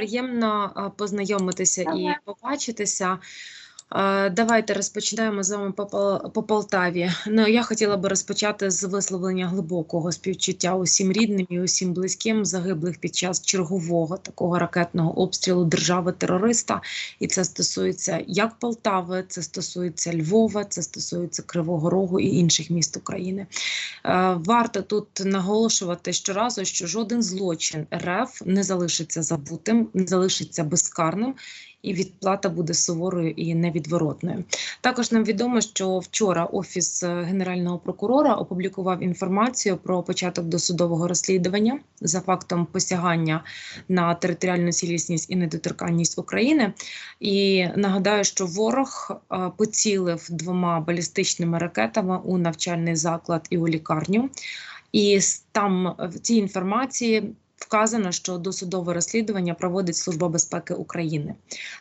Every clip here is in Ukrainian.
приємно познайомитися і побачитися. Давайте розпочинаємо з вами по, по Полтаві. Ну, я хотіла би розпочати з висловлення глибокого співчуття усім рідним і усім близьким загиблих під час чергового такого ракетного обстрілу держави-терориста. І це стосується як Полтави, це стосується Львова, це стосується Кривого Рогу і інших міст України. Е, Варто тут наголошувати щоразу, що жоден злочин РФ не залишиться забутим, не залишиться безкарним. І відплата буде суворою і невідворотною. Також нам відомо, що вчора офіс е, генерального прокурора опублікував інформацію про початок досудового розслідування за фактом посягання на територіальну цілісність і недоторканність України. І нагадаю, що ворог е, поцілив двома балістичними ракетами у навчальний заклад і у лікарню. І там в цій інформації вказано, що досудове розслідування проводить Служба безпеки України.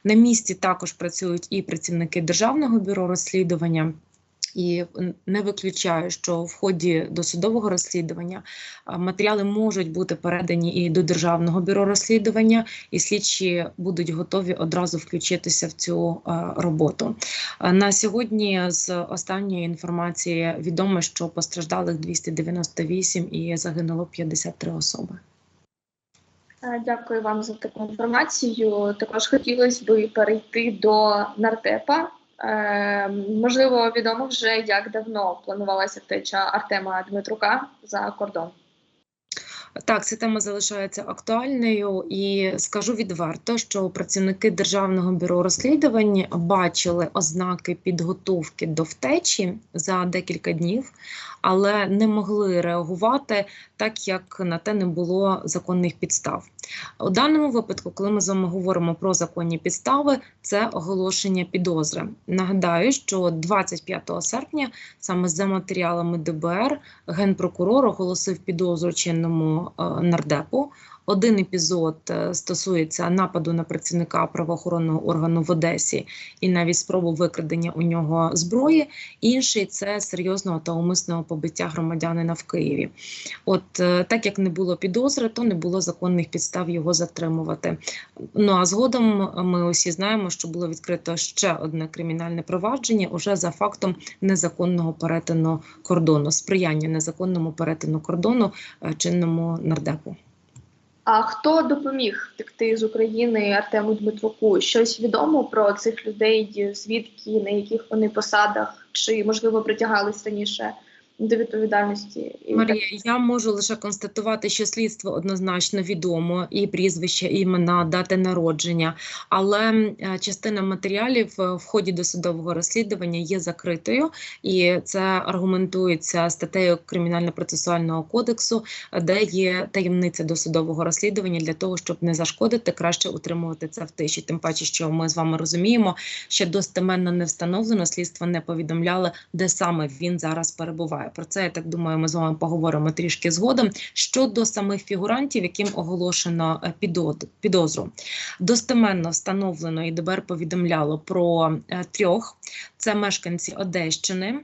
На місці також працюють і працівники Державного бюро розслідування. І не виключаю, що в ході досудового розслідування матеріали можуть бути передані і до Державного бюро розслідування, і слідчі будуть готові одразу включитися в цю роботу. На сьогодні з останньої інформації відомо, що постраждалих 298 і загинуло 53 особи. Е, Дякую вам за таку інформацію. Також хотілося б перейти до нардепа. Е, можливо, відомо вже як давно планувалася втеча Артема Дмитрука за кордон. Так, ця тема залишається актуальною, і скажу відверто, що працівники Державного бюро розслідувань бачили ознаки підготовки до втечі за декілька днів, але не могли реагувати так, як на те не було законних підстав. У даному випадку, коли ми з вами говоримо про законні підстави, це оголошення підозри. Нагадаю, що 25 серпня, саме за матеріалами ДБР, генпрокурор оголосив підозру чинному е, нардепу. Один епізод е, стосується нападу на працівника правоохоронного органу в Одесі і навіть спробу викрадення у нього зброї. Інший це серйозного та умисного побиття громадянина в Києві. От е, так як не було підозри, то не було законних підстав його затримувати. Ну а згодом ми усі знаємо, що було відкрито ще одне кримінальне провадження уже за фактом незаконного перетину кордону, сприяння незаконному перетину кордону е, чинному нардепу. А хто допоміг втекти з України Артему Дмитруку? Щось відомо про цих людей, звідки, на яких вони посадах, чи можливо притягались раніше до відповідальності? І Марія, я можу лише констатувати, що слідство однозначно відомо і прізвище, і імена, дати народження, але е, частина матеріалів е, в ході досудового розслідування є закритою, і це аргументується статтею кримінально-процесуального кодексу, де є таємниця досудового розслідування для того, щоб не зашкодити, краще утримувати це в тиші. Тим паче, що ми з вами розуміємо, що достеменно не встановлено, слідство не повідомляли, де саме він зараз перебуває. Про це я так думаю, ми з вами поговоримо трішки згодом. Щодо самих фігурантів, яким оголошено е, підозру, достеменно встановлено і ДБР повідомляло про е, трьох: це мешканці Одещини.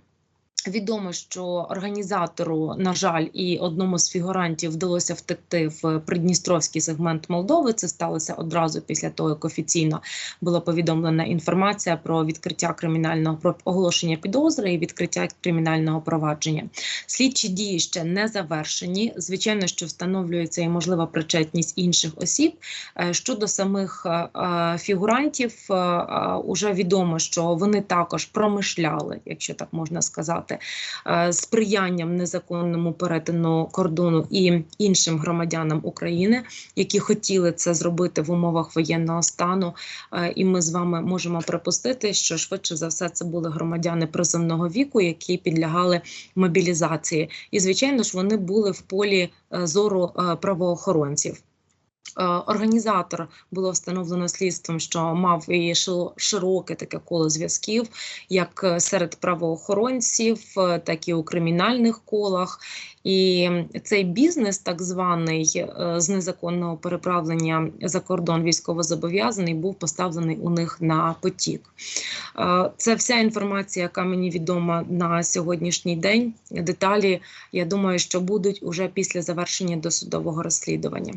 Відомо, що організатору, на жаль, і одному з фігурантів вдалося втекти в придністровський сегмент Молдови. Це сталося одразу після того, як офіційно була повідомлена інформація про відкриття кримінального про оголошення підозри і відкриття кримінального провадження. Слідчі дії ще не завершені. Звичайно, що встановлюється і можлива причетність інших осіб. Е, Щодо самих е, е, фігурантів, уже відомо, що вони також промишляли, якщо так можна сказати, е, сприянням незаконному перетину кордону і іншим громадянам України, які хотіли це зробити в умовах воєнного стану. Е, І ми з вами можемо припустити, що швидше за все це були громадяни призовного віку, які підлягали мобілізації. І звичайно ж вони були в полі е, зору правоохоронців. Е, Організатор було встановлено слідством, що мав і широке таке коло зв'язків, як е, серед правоохоронців, е, так і у кримінальних колах. І цей бізнес, так званий з незаконного переправлення за кордон військовозобов'язаний, був поставлений у них на потік. Це вся інформація, яка мені відома на сьогоднішній день. Деталі, я думаю, що будуть уже після завершення досудового розслідування.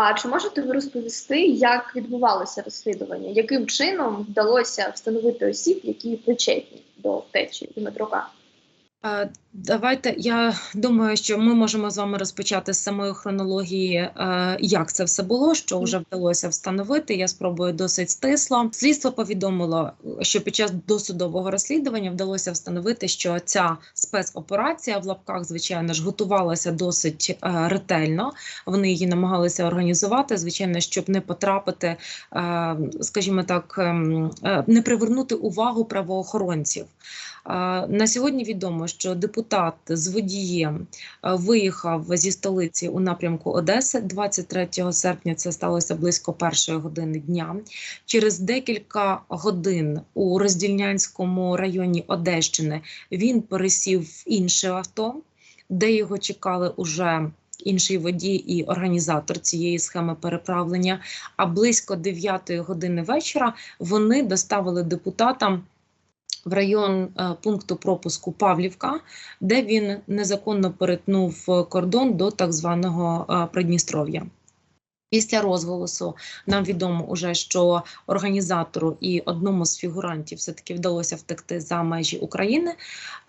А чи можете ви розповісти, як відбувалося розслідування? Яким чином вдалося встановити осіб, які причетні до втечі Дмитрука? Давайте я думаю, що ми можемо з вами розпочати з самої хронології, як це все було, що вже вдалося встановити. Я спробую досить стисло. Слідство повідомило, що під час досудового розслідування вдалося встановити, що ця спецоперація в лапках, звичайно ж, готувалася досить е, ретельно. Вони її намагалися організувати, звичайно, щоб не потрапити, е, скажімо так, ем, е, не привернути увагу правоохоронців. На сьогодні відомо, що депутат з водієм виїхав зі столиці у напрямку Одеси 23 серпня. Це сталося близько першої години дня. Через декілька годин у Роздільнянському районі Одещини він пересів в інше авто, де його чекали уже. Інший водій і організатор цієї схеми переправлення. А близько 9 години вечора вони доставили депутатам в район е, пункту пропуску Павлівка, де він незаконно перетнув е, кордон до так званого е, Придністров'я. Після розголосу нам відомо уже, що організатору і одному з фігурантів все-таки вдалося втекти за межі України.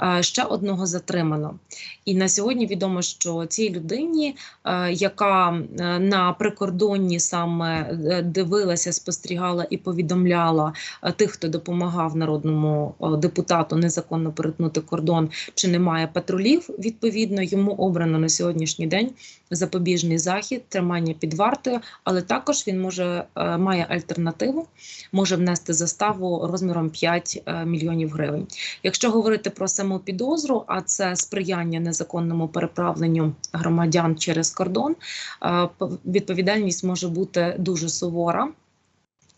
е, Ще одного затримано. І на сьогодні відомо, що цій людині, е, яка е, на прикордонні саме дивилася, спостерігала і повідомляла тих, хто допомагав народному депутату незаконно перетнути кордон, чи немає патрулів. Відповідно, йому обрано на сьогоднішній день запобіжний захід, тримання під вартою, але також він може е, має альтернативу, може внести заставу розміром 5 е, мільйонів гривень. Якщо говорити про саму підозру, а це сприяння незаконному переправленню громадян через кордон, е, відповідальність може бути дуже сувора.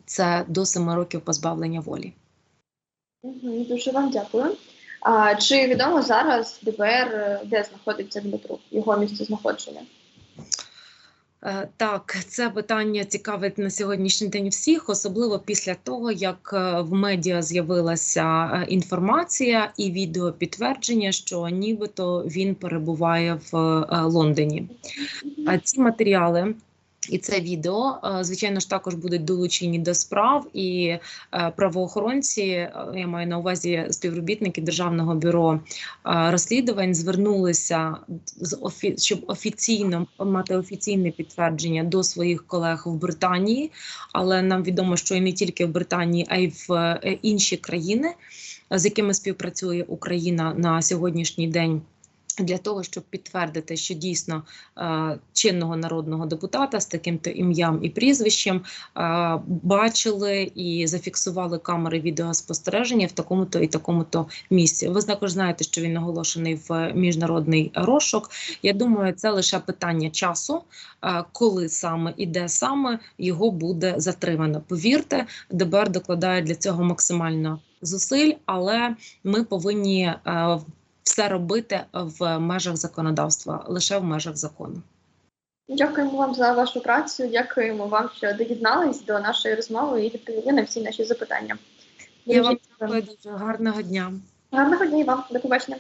Це до 7 років позбавлення волі. Дуже вам дякую. А чи відомо зараз ДБР, де знаходиться Дмитрук, його місце знаходження? Е, Так, це питання цікавить на сьогоднішній день всіх, особливо після того, як е, в медіа з'явилася е, інформація і відео підтвердження, що нібито він перебуває в Лондоні. А ці матеріали і це відео, е, звичайно ж, також будуть долучені до справ, і е, правоохоронці, е, я маю на увазі співробітники Державного бюро розслідувань, звернулися щоб офіційно мати офіційне підтвердження до своїх колег в Британії, але нам відомо, що і не тільки в Британії, а й в інші країни, з якими співпрацює Україна на сьогоднішній день. Для того щоб підтвердити, що дійсно е, чинного народного депутата з таким-то ім'ям і прізвищем е, бачили і зафіксували камери відеоспостереження в такому-то і такому-то місці. Ви також знаєте, що він оголошений в міжнародний розшук. Я думаю, це лише питання часу, е, коли саме і де саме його буде затримано. Повірте, ДБР докладає для цього максимально зусиль, але ми повинні все робити в межах законодавства, лише в межах закону. Дякуємо вам за вашу працю. Дякуємо вам, що доєднались до нашої розмови і відповіли на всі наші запитання. Я вам дякую дуже гарного дня. Гарного дня і вам. До побачення.